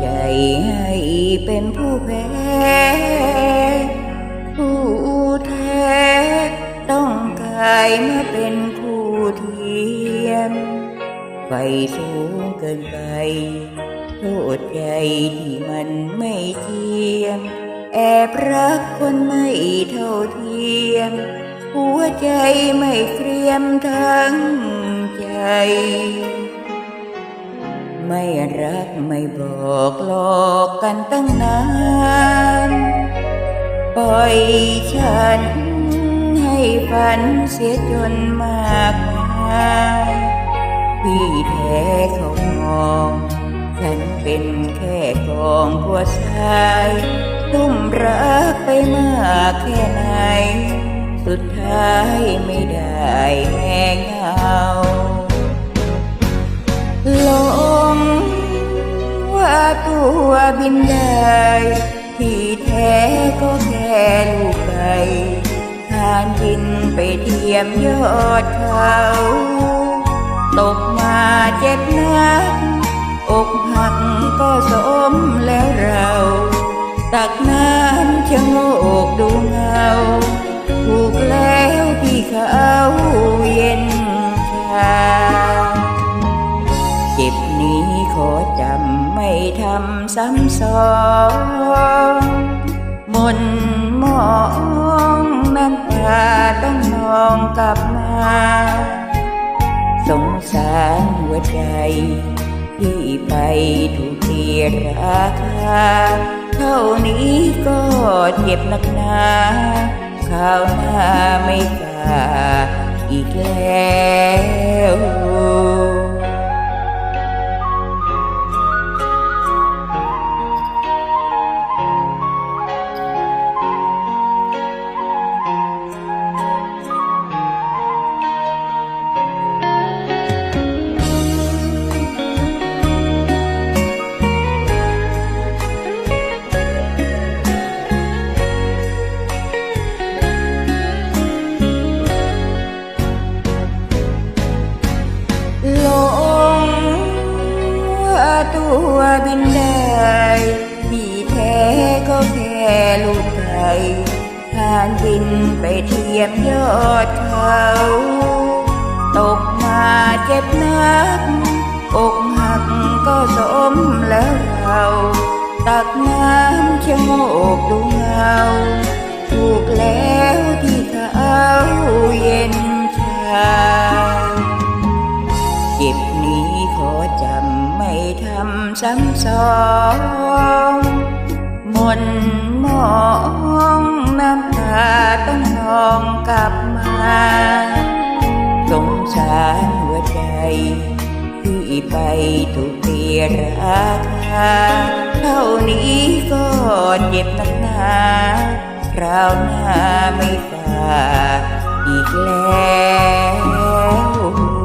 ใจให้เป็นผู้แพ้ผู้แท้ต้องกลายมาเป็นคู่เทียมไฟสูงเกินไปโทษใจที่มันไม่เทียม แอบรักคนไม่เท่าเทียม หัวใจไม่เกรียมทั้งใจ ไม่รักไม่บอกหลอกกันตั้งนาน ปล่อยฉันให้ฝันเสียจนมากมายพี่แท้เขามองฉันเป็นแค่กองผัวชายทุ่มรักไปมากแค่ไหน สุดท้ายไม่ได้แม่เงา บินได้ ที่แท้ก็แค่ลูกไก่ทานบินไปเทียมยอดเขาตกมาเจ็บนัก อกหักก็สมแล้วเรา ตักน้ำชะโงกดูเงาถูกแล้วที่เขาเย็นชาเจ็บนี้ขอจำ ทำซ้ำซอนมนมองน้ำตาต้องนองกลับมา สงสารหัวใจ ที่ไปถูกเทียราคา เท่านี้ก็เจ็บนักหนาข้าวหน้าไม่กล้าอีกแล้ว บินได้ที่แท้ก็แค่ลูกไก่ทานบินไปเทียมยอดเขา ตกมาเจ็บนักอกหักก็สมแล้วเราตักน้ำชะโงกดูเงาถูกแล้วที่เขาเย็นชาเจ็บนี้ขอจำไม่ทำ ซ้ำซ้อนมนมองน้ำตาต้องนองกลับมาสงสารหัวใจ ที่ไปถูกเตียราคาเท่านี้ก็เจ็บนักหนาคราวหน้าไม่ฝาอีกแล้ว